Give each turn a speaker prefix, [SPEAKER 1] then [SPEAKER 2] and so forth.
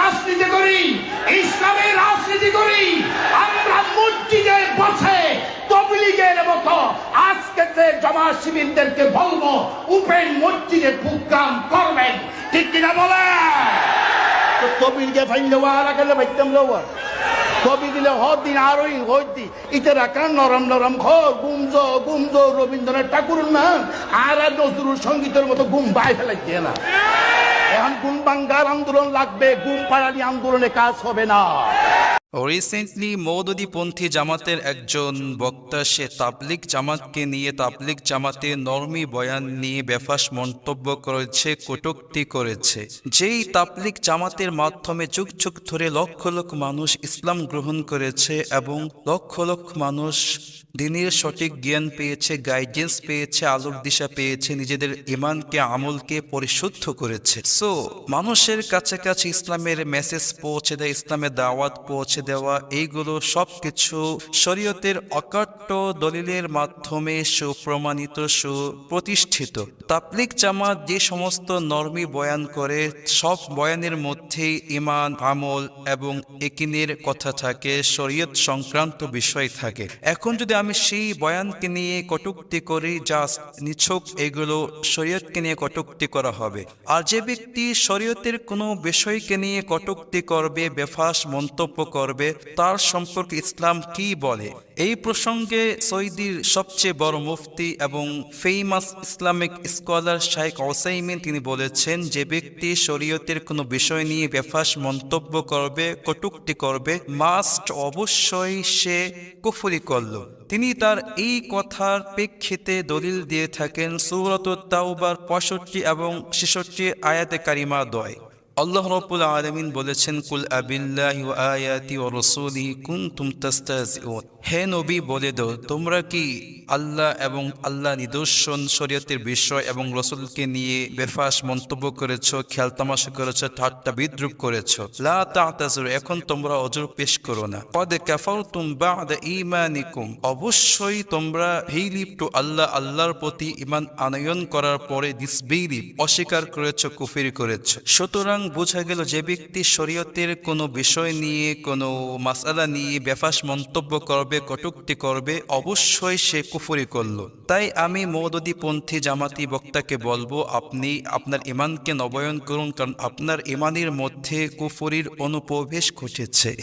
[SPEAKER 1] রাজনীতি করি ইসলামের রাজনীতি করি, আমরা মসজিদে বসে তবলিগের মতো আজকে জমা শিবিরদেরকে বলব, উপেন মসজিদে প্রোগ্রাম করবেন। ঠিক কিনা বলে? তবিলকে ফাইলে আর গেলে বাইতাম যাওয়া কবি দিলে হর দিন আরোই হই দি ইতে রাখা নরম নরম ঘর গুমজ গুমজ রবীন্দ্রনাথ ঠাকুর না আর নজরুল সঙ্গীতের মতো ঘুম বাই ফেলাই দিয়ে না। এখন গুম বাঙ্গার আন্দোলন লাগবে গুম পাড়ালি আন্দোলনে কাজ হবে না।
[SPEAKER 2] রিসেন্টলি মৌদুদিপন্থী জামাতের একজন বক্তা, সে তাবলিক জামাতকে নিয়ে তাবলিক জামাতে নরমি বয়ান নিয়ে বেফাস মন্তব্য করেছে, কটুক্তি করেছে। যেই তাবলিক জামাতের মাধ্যমে যুগ যুগ ধরে লক্ষ লক্ষ মানুষ ইসলাম গ্রহণ করেছে এবং লক্ষ লক্ষ মানুষ দিনের সঠিক জ্ঞান পেয়েছে গাইডেন্স পেয়েছে, আলোক দিশা পেয়েছে, নিজেদের ইমানকে, আমলকে পরিশুদ্ধ করেছে। সো মানুষের কাছাকাছি ইসলামের মেসেজ পৌঁছে দেয়, ইসলামের দাওয়াত পৌঁছে দেওয়া এইগুলো সবকিছু শরীয়তের অকাট্য দলিলের মাধ্যমে সুপ্রমাণিত, সুপ্রতিষ্ঠিত। তাবলিক জামাত যে সমস্ত নরমি বয়ান করে, সব বয়ানের মধ্যেই ইমান আমল এবং একিনের কথা থাকে, শরীয়ত সংক্রান্ত বিষয় থাকে। এখন যদি আমি সেই বয়ানকে নিয়ে কটুক্তি করি যা নিছক এগুলো শরীয়তকে নিয়ে কটুক্তি করা হবে। আর যে ব্যক্তি শরীয়তের কোনো বিষয়কে নিয়ে কটুক্তি করবে, বেফাস মন্তব্য করবে তার সম্পর্কে ইসলাম কি বলে? এই প্রসঙ্গে সৌদির সবচেয়ে বড় মুফতি এবং ফেমাস ইসলামিক স্কলার শাইখ ওসাইমিন তিনি বলেছেন যে ব্যক্তি শরীয়তের কোনো বিষয় নিয়ে বেফাস মন্তব্য করবে, কটুক্তি করবে মাস্ট অবশ্যই সে কুফরি করল। তিনি তার এই কথার প্রেক্ষিতে দলিল দিয়ে থাকেন সুরত তাওবার পঁয়ষট্টি এবং ছেষট্টি আয়াতে কারিমা দয় আল্লাহ রব্বুল আলামিন বলেছেন, কুল আবিল্লাহি আয়াতি ওয়া রাসূলিহি কুনতুম তাস্তাহজিউন। হে নবী, বলে দাও, তোমরা কি আল্লাহ এবং আল্লাহ নিদর্শন, শরীয়তের বিষয় এবং রসুলকে নিয়ে বেফাস মন্তব্য করেছ খেলতামাশা করেছ, ঠাট্টা বিদ্রুপ করেছ? লা তাতাজুর, এখন তোমরা অজর পেশ করো না। কদ কাফারতুম বা'দা ঈমানিকুম। অবশ্যই তোমরা হেইলিপ টু আল্লাহ, আল্লাহর প্রতি ঈমান আনয়ন করার পরে ডিসবিলিভ অস্বীকার করেছ, কুফরি করেছ। সুতরাং বোঝা গেল যে ব্যক্তি শরীয়তের কোনো বিষয় নিয়ে, কোনো মাসালা নিয়ে বেফাস মন্তব্য করবে, কটুক্তি করবে, অবশ্যই সে কুফুরি করল। তাই আমি মৌদীপন্থী জামাতি বক্তাকে বলব, আপনি আপনার ইমানকে নবায়ন করুন, কারণ আপনার ইমানের মধ্যে কুফুরির অনুপ্রবেশ ঘটেছে।